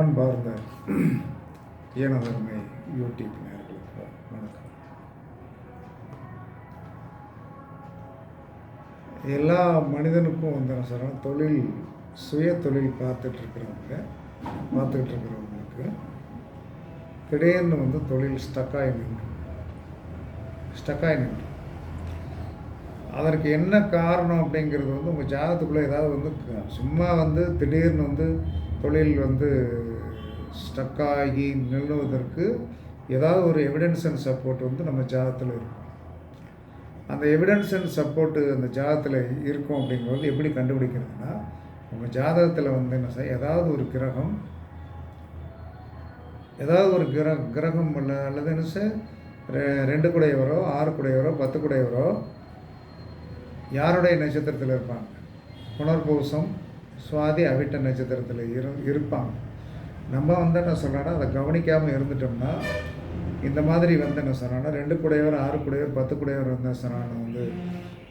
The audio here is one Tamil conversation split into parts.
அன்பார்ந்த ஏனதர்மை யூடியூப் நேர்களுக்கு வணக்கம். எல்லா மனிதனுக்கும் வந்து என்ன தொழில் சுய தொழில் பார்த்துட்ருக்கிறவங்க பார்த்துக்கிட்டு இருக்கிறவங்களுக்கு திடீர்னு வந்து தொழில் ஸ்டக்காகி நின்று ஸ்டக்காகி நின்று. அதற்கு என்ன காரணம் அப்படிங்கிறது வந்து உங்கள் ஜாதகத்துக்குள்ளே ஏதாவது வந்து சும்மா வந்து திடீர்னு வந்து தொழில் வந்து ஸ்டக்காகி நில்லுவதற்கு ஏதாவது ஒரு எவிடன்ஸ் அண்ட் சப்போர்ட் வந்து நம்ம ஜாதகத்தில் இருக்கும். அந்த எவிடன்ஸ் அண்ட் சப்போர்ட்டு அந்த ஜாதகத்தில் இருக்கும் அப்படிங்கிறது எப்படி கண்டுபிடிக்கிறதுனா உங்கள் ஜாதகத்தில் வந்து என்ன செய்ய ஏதாவது ஒரு கிரகம் ஏதாவது ஒரு கிர கிரகம் அல்ல அல்லது என்ன சார் ரெ- ரெண்டு குடையவரோ ஆறு குடையவரோ பத்து குடையவரோ யாருடைய நட்சத்திரத்தில் இருப்பாங்க? புனர்பூசம் சுவாதி அவிட்ட நட்சத்திரத்தில் இரு இருப்பாங்க. நம்ம வந்து என்ன சொல்கிறோன்னா அதை கவனிக்காமல் இருந்துட்டோம்னா இந்த மாதிரி வந்து என்ன சொன்னான்னா ரெண்டு குடையவர் ஆறு குடையவர் பத்து குடையவர் வந்து சொன்னான்னு வந்து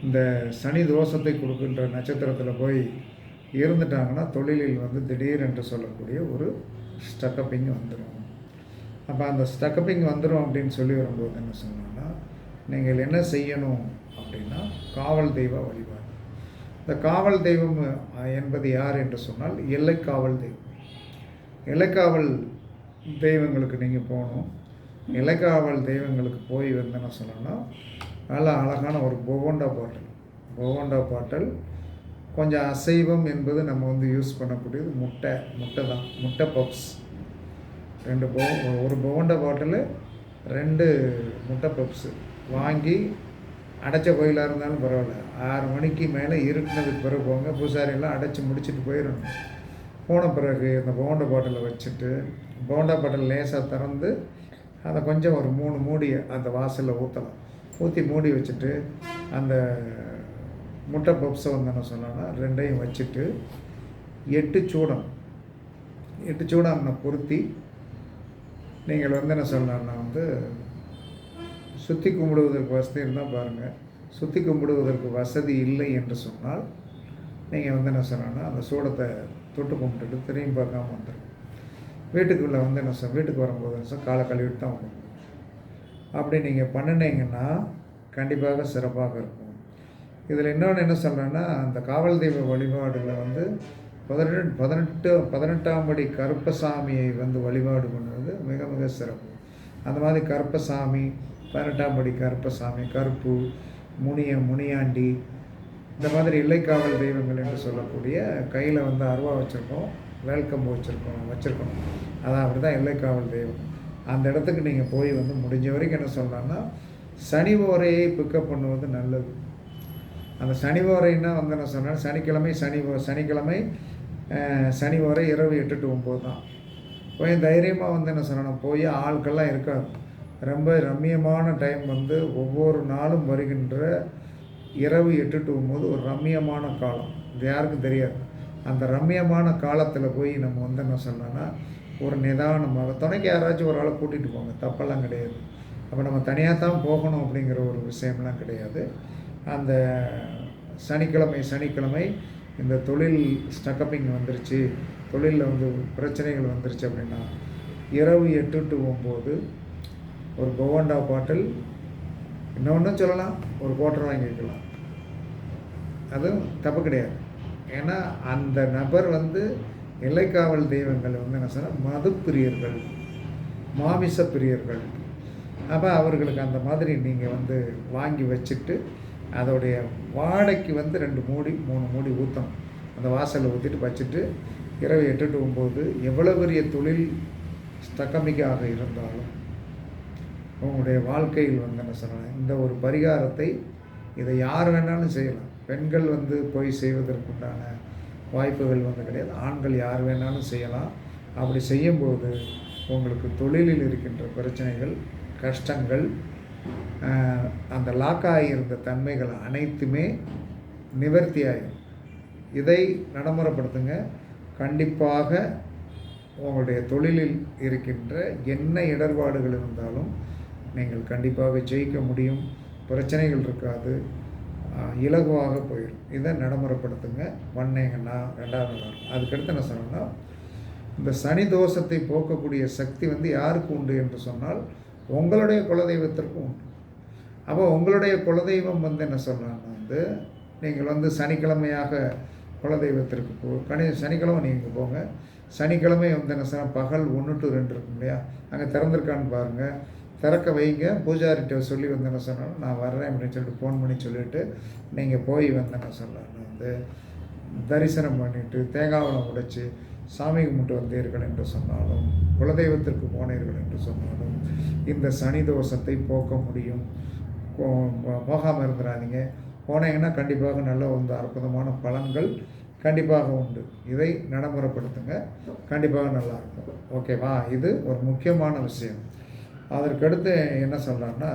இந்த சனி தோஷத்தை கொடுக்கின்ற நட்சத்திரத்தில் போய் இருந்துட்டாங்கன்னா தொழிலில் வந்து திடீர் என்று சொல்லக்கூடிய ஒரு ஸ்டக்கப்பிங் வந்துடும் அப்போ அந்த ஸ்டக்கப்பிங் வந்துடும் அப்படின்னு சொல்லி வரும்போது என்ன சொன்னோன்னா நீங்கள் என்ன செய்யணும் அப்படின்னா காவல் தெய்வ வழிபாடு. இந்த காவல் தெய்வம் என்பது யார் என்று சொன்னால் எல்லைக்காவல் தெய்வம். இலைக்காவல் தெய்வங்களுக்கு நீங்கள் போகணும். இலைக்காவல் தெய்வங்களுக்கு போய் வந்து என்ன சொல்லணும்னா நல்லா அழகான ஒரு பொகோண்டா பாட்டல். பொகோண்டா பாட்டல் கொஞ்சம் அசைவம் என்பது நம்ம வந்து யூஸ் பண்ணக்கூடியது முட்டை முட்டை தான் முட்டை பப்ஸ். ரெண்டு போ ஒரு பொகோண்டா பாட்டில் ரெண்டு முட்டை பப்ஸு வாங்கி அடைச்ச கோயிலாக இருந்தாலும் பரவாயில்ல. ஆறு மணிக்கு மேலே இருட்டினதுக்கு பிறகு போங்க. பூசாரியெல்லாம் அடைச்சி முடிச்சுட்டு போயிடணும் போன பிறகு இந்த போண்டா பாட்டிலை வச்சுட்டு போண்டா பாட்டில் லேசாக திறந்து அதை கொஞ்சம் ஒரு மூணு மூடி அந்த வாசலில் ஊற்றலாம் ஊற்றி மூடி வச்சுட்டு அந்த முட்டை பப்ஸை வந்து என்ன சொன்னோன்னா ரெண்டையும் வச்சுட்டு எட்டு சூடம். எட்டு சூடாமனை பொருத்தி நீங்கள் வந்து என்ன சொல்லணும்னா வந்து சுற்றி கும்பிடுவதற்கு வசதி இருந்தால் பாருங்கள் சுற்றி கும்பிடுவதற்கு வசதி இல்லை என்று சொன்னால் நீங்கள் வந்து என்ன சொன்னோன்னா அந்த சூடத்தை தொட்டு கும்பிட்டுட்டு திரும்பி பார்க்காம வந்துடும் வீட்டுக்குள்ளே வந்து என்ன சொல் வீட்டுக்கு வரும்போது என்ன காலை கழுவிட்டு தான் வரணும் அப்படி நீங்கள் பண்ணினீங்கன்னா கண்டிப்பாக சிறப்பாக இருக்கும். இதில் இன்னொன்று என்ன சொல்கிறேன்னா அந்த காவல் தெய்வ வழிபாடில் வந்து பதினெட்டு பதினெட்டு பதினெட்டாம் படி கருப்பசாமியை வந்து வழிபாடு பண்ணுவது மிக மிக சிறப்பு. அந்த மாதிரி கருப்பசாமி பதினெட்டாம் கருப்பசாமி கருப்பு முனிய முனியாண்டி இந்த மாதிரி இல்லைக்காவல் தெய்வங்கள் என்று சொல்லக்கூடிய கையில் வந்து அருவா வச்சுருக்கோம் வேல்கம்பு வச்சுருக்கோம் வச்சுருக்கணும் அதான் அப்படி தான் இல்லைக்காவல் தெய்வம். அந்த இடத்துக்கு நீங்கள் போய் வந்து முடிஞ்ச வரைக்கும் என்ன சொல்லலாம்னா சனி ஓரையை பிக்கப் பண்ணுவது நல்லது. அந்த சனி ஓரைன்னா வந்து என்ன சொன்னால் சனிக்கிழமை சனி சனிக்கிழமை சனி ஓரை இரவு எட்டு டு ஒம்பது தான். போய் தைரியமாக வந்து என்ன சொல்லணும் போய் ஆட்கள்லாம் இருக்காது. ரொம்ப ரம்மியமான டைம் வந்து ஒவ்வொரு நாளும் வருகின்ற இரவு எட்டு டு ஒம்பது ஒரு ரம்மியமான காலம். இது யாருக்கும் தெரியாது. அந்த ரம்மியமான காலத்தில் போய் நம்ம வந்து என்ன சொன்னோன்னா ஒரு நிதானமாக துணைக்கு யாராச்சும் ஒரு ஆளை கூட்டிகிட்டு போங்க. தப்பெல்லாம் கிடையாது. அப்போ நம்ம தனியாக தான் போகணும் அப்படிங்கிற ஒரு விஷயம்லாம் கிடையாது. அந்த சனிக்கிழமை சனிக்கிழமை இந்த தொழில் ஸ்டக்கப்பிங் வந்துருச்சு. தொழிலில் வந்து பிரச்சனைகள் வந்துருச்சு அப்படின்னா இரவு எட்டு டு ஒம்பது ஒரு கோவண்டா பாட்டில் இன்னொன்றும் சொல்லலாம் ஒரு குவார்டர் வாங்கிக்கலாம் அதுவும் தப்பு கிடையாது. ஏன்னா அந்த நபர் வந்து இலைக்காவல் தெய்வங்கள் வந்து என்ன சொன்னால் மது பிரியர்கள் மாமிச பிரியர்கள். அப்போ அவர்களுக்கு அந்த மாதிரி நீங்கள் வந்து வாங்கி வச்சுட்டு அதோடைய வாடைக்கு வந்து ரெண்டு மூடி மூணு மூடி ஊற்றணும் அந்த வாசலில் ஊற்றிட்டு வச்சுட்டு இரவு எட்டு டு ஒம்பது எவ்வளோ பெரிய தொழில் ஸ்தக்கமிக்காக இருந்தாலும் உங்களுடைய வாழ்க்கையில் வந்து என்ன சொல்லலாம் இந்த ஒரு பரிகாரத்தை இதை யார் வேணாலும் செய்யலாம். பெண்கள் வந்து போய் செய்வதற்குண்டான வாய்ப்புகள் வந்து கிடையாது. ஆண்கள் யார் வேணாலும் செய்யலாம். அப்படி செய்யும்போது உங்களுக்கு தொழிலில் இருக்கின்ற பிரச்சனைகள் கஷ்டங்கள் அந்த லாக்காகி இருந்த தன்மைகள் அனைத்துமே நிவர்த்தியாகும் இதை நடைமுறைப்படுத்துங்க. கண்டிப்பாக உங்களுடைய தொழிலில் இருக்கின்ற என்ன இடர்பாடுகள் இருந்தாலும் நீங்கள் கண்டிப்பாக ஜெயிக்க முடியும். பிரச்சனைகள் இருக்காது. இலகுவாக போயிடும் இதை நடைமுறைப்படுத்துங்க. பண்ணீங்கன்னா ரெண்டாவது நாள். அதுக்கடுத்து என்ன சொன்னோம்னா இந்த சனி தோஷத்தை போக்கக்கூடிய சக்தி வந்து யாருக்கு உண்டு என்று சொன்னால் உங்களுடைய குலதெய்வத்திற்கும் உண்டு. அப்போ உங்களுடைய குலதெய்வம் வந்து என்ன சொல்கிறாங்கன்னா வந்து நீங்கள் வந்து சனிக்கிழமையாக குலதெய்வத்திற்கு போ கணி சனிக்கிழமை நீங்கள் போங்க. சனிக்கிழமை வந்து என்ன சொன்னால் பகல் ஒன்று டு ரெண்டு இருக்கும் இல்லையா? அங்கே திறந்திருக்கான்னு பாருங்கள் திறக்க வைங்க. பூஜாரிட்ட சொல்லி வந்தேன்னு சொன்னாலும் நான் வர்றேன் அப்படின்னு சொல்லிட்டு ஃபோன் பண்ணி சொல்லிவிட்டு நீங்கள் போய் வந்தேன்னு என்ன சொல்லலாம் வந்து தரிசனம் பண்ணிவிட்டு தேங்காவளம் உடைச்சி சாமி கும்பிட்டு வந்தீர்கள் என்று சொன்னாலும் குலதெய்வத்திற்கு போனீர்கள் என்று சொன்னாலும் இந்த சனி தோஷத்தை போக்க முடியும். போகாமல் இருந்துடாதீங்க போனீங்கன்னா கண்டிப்பாக நல்ல வந்து அற்புதமான பலன்கள் கண்டிப்பாக உண்டு. இதை நடைமுறைப்படுத்துங்க. கண்டிப்பாக நல்லாயிருக்கும் ஓகேவா இது ஒரு முக்கியமான விஷயம். அதற்கடுத்து என்ன சொல்லலாம்னா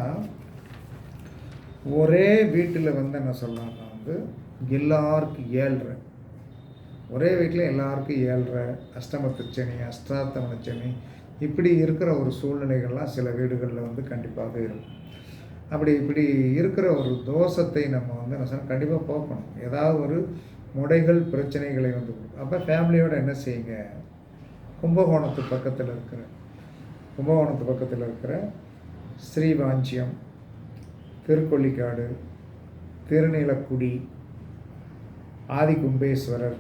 ஒரே வீட்டில் வந்து என்ன சொல்லலாம்னா வந்து எல்லாருக்கும் ஏழ்ற ஒரே வீட்டில் எல்லாருக்கும் ஏழ்ற அஷ்டமத்து சனி அஷ்டாத்தமன சனி இப்படி இருக்கிற ஒரு சூழ்நிலைகள்லாம் சில வீடுகளில் வந்து கண்டிப்பாக இருக்கும். அப்படி இப்படி இருக்கிற ஒரு தோஷத்தை நம்ம வந்து என்ன சொல்ல கண்டிப்பாக போக்கணும். ஏதாவது ஒரு முடைகள் பிரச்சனைகளை வந்து அப்போ ஃபேமிலியோடு என்ன செய்யுங்க? கும்பகோணத்து பக்கத்தில் இருக்கிற கும்பகோணத்து பக்கத்தில் இருக்கிற ஸ்ரீவாஞ்சியம் திருக்கொள்ளிக்காடு திருநீலக்குடி ஆதிகும்பேஸ்வரர்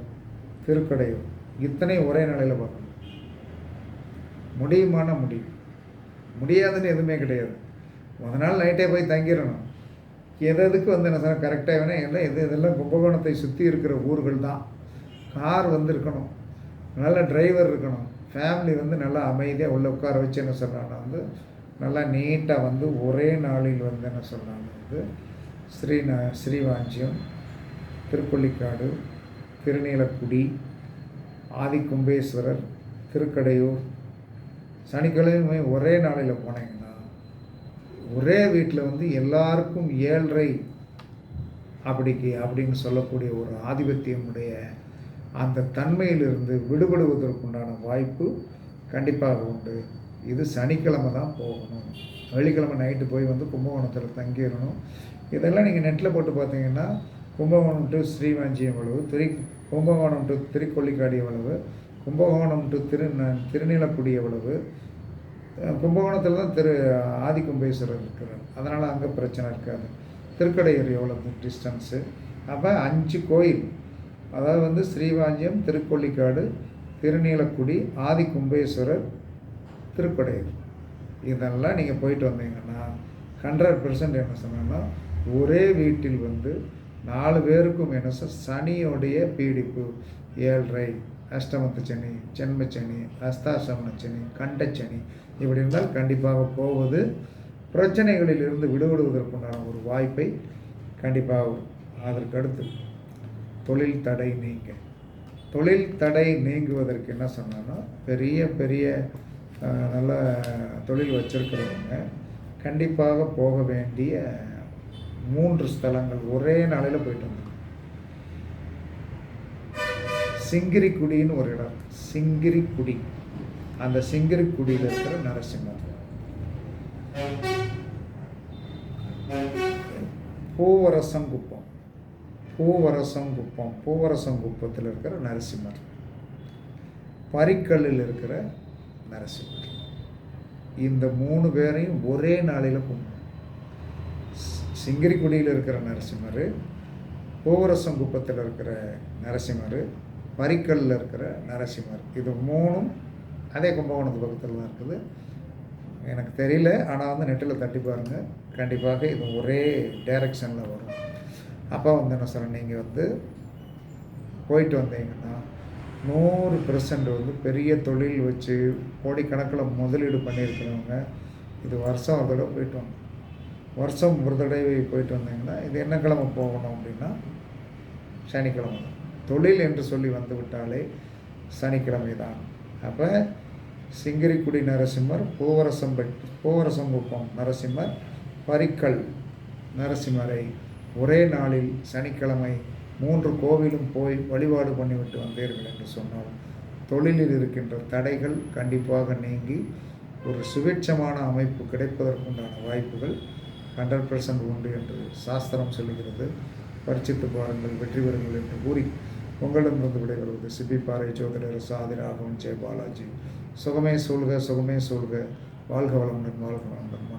திருக்கடையூர். இத்தனை ஒரே நிலையில் பார்க்கணும். முடியுமான முடியும். முடியாதுன்னு எதுவுமே கிடையாது. முத நாள் நைட்டே போய் தங்கிடணும். எது எதுக்கு வந்து என்ன சொன்னால் கரெக்டாக வேணால் எல்லாம் எது இதெல்லாம் கும்பகோணத்தை சுற்றி இருக்கிற ஊர்கள் தான் கார் வந்து இருக்கணும் நல்ல டிரைவர் இருக்கணும். ஃபேமிலி வந்து நல்லா அமைதியாக உள்ளே உட்கார வச்சு என்ன சொல்கிறாங்கன்னா வந்து நல்லா நீட்டாக வந்து ஒரே நாளில் வந்து என்ன சொல்கிறாங்க வந்து ஸ்ரீ ஸ்ரீவாஞ்சியம் திருப்பள்ளிக்காடு திருநீலக்குடி ஆதிக்கும்பேஸ்வரர் திருக்கடையூர். சனிக்கிழமை ஒரே நாளில் போனீங்கன்னா ஒரே வீட்டில் வந்து எல்லாருக்கும் ஏழ்ரை அப்படிக்கு அப்படின்னு சொல்லக்கூடிய ஒரு ஆதிபத்தியமுடைய அந்த தன்மையிலிருந்து விடுபடுவதற்குண்டான வாய்ப்பு கண்டிப்பாக உண்டு. இது சனிக்கிழமை தான் போகணும். வெள்ளிக்கிழமை நைட்டு போய் வந்து கும்பகோணத்தில் தங்கிடணும் இதெல்லாம் நீங்கள் நெட்டில் போட்டு பார்த்தீங்கன்னா கும்பகோணம் டு ஸ்ரீவாஞ்சி எவ்வளவு திரு கும்பகோணம் டு திருக்கொல்லிக்காடி எவ்வளவு கும்பகோணம் டு திரு திருநீலக்குடி எவ்வளவு கும்பகோணத்தில் தான் திரு ஆதிக்கும்பேஸ்வரர் இருக்கிறார். அதனால் அங்கே பிரச்சனை இருக்காது. திருக்கடையூர் எவ்வளோ டிஸ்டன்ஸு அப்போ அஞ்சு கோயில். அதாவது வந்து ஸ்ரீவாஞ்சியம் திருக்கொள்ளிக்காடு திருநீலக்குடி ஆதி கும்பேஸ்வரர் திருப்படையூர் இதெல்லாம் நீங்கள் போயிட்டு வந்தீங்கன்னா ஹண்ட்ரட் பர்சன்ட் என்ன சொன்னோன்னா ஒரே வீட்டில் வந்து நாலு பேருக்கும் என்ன சார் சனியோடைய பீடிப்பு ஏழ்ரை அஷ்டமத்து சனி ஜென்மச்சனி அஸ்தாசமன சனி கண்டச்சனி இப்படி இருந்தால் கண்டிப்பாக போவது பிரச்சனைகளிலிருந்து விடுபடுவதற்குண்டான ஒரு வாய்ப்பை கண்டிப்பாக அதற்கு அடுத்து தொழில் தடை நீங்க. தொழில் தடை நீங்குவதற்கு என்ன சொன்னான்னா பெரிய பெரிய நல்ல தொழில் வச்சுருக்கிறவங்க கண்டிப்பாக போக வேண்டிய மூன்று ஸ்தலங்கள் ஒரே நாளையில் போயிட்டு வந்தாங்க சிங்கிரிக்குடின்னு ஒரு இடம். சிங்கிரிக்குடி. அந்த சிங்கிரிக்குடியில் இருக்கிற நரசிம்மர். பூவரசங்குப்பம். பூவரசங்குப்பம் பூவரசங்குப்பத்தில் இருக்கிற நரசிம்மர். பரிக்கல்லில் இருக்கிற நரசிம்மர். இந்த மூணு பேரையும் ஒரே நாளில் கும்பிடும். சிங்கிரிக்குடியில் இருக்கிற நரசிம்மர் பூவரசங்குப்பத்தில் இருக்கிற நரசிம்மர் பரிக்கல்லில் இருக்கிற நரசிம்மர். இது மூணும் அதே கும்பகோணத்து பக்கத்தில் தான் இருக்குது. எனக்கு தெரியல ஆனால் வந்து நெட்டில் தட்டி பாருங்கள் கண்டிப்பாக இது ஒரே டைரக்ஷனில் வரும். அப்போ வந்து என்ன சொல்கிறேன் நீங்கள் வந்து போயிட்டு வந்தீங்கன்னா நூறு பெர்சன்ட் வந்து பெரிய தொழில் வச்சு கோடிக்கணக்கில் முதலீடு பண்ணியிருக்கிறவங்க இது வருஷம் ஒரு தடவை போயிட்டு வாங்க. வருஷம் ஒரு தடவை போயிட்டு வந்தீங்கன்னா இது என்ன கிழமை போகணும் அப்படின்னா சனிக்கிழமை. தான் தொழில் என்று சொல்லி வந்து விட்டாலே சனிக்கிழமை தான். அப்போ சிங்கிரிக்குடி நரசிம்மர் பூவரசம்பட் பூவரசங்குப்பம் நரசிம்மர் பரிக்கல் நரசிம்மரை ஒரே நாளில் சனிக்கிழமை மூன்று கோவிலும் போய் வழிபாடு பண்ணிவிட்டு வந்தீர்கள் என்று சொன்னால் தொழிலில் இருக்கின்ற தடைகள் கண்டிப்பாக நீங்கி ஒரு சுபிட்சமான அமைப்பு கிடைப்பதற்குண்டான வாய்ப்புகள் ஹண்ட்ரட் பர்சன்ட் உண்டு என்று சாஸ்திரம் சொல்லுகிறது. பரிச்சித்து பாருங்கள் வெற்றி பெறுங்கள் என்று கூறி உங்களிடமிருந்து விடைபெறுவது சிபி பாறை ஜோதிடர் சாதி ராகவன் ஜெய பாலாஜி. சுகமே சூழ்க சுகமே சூழ்க. வாழ்க வளமுடன் வாழ்க வளமுடன்.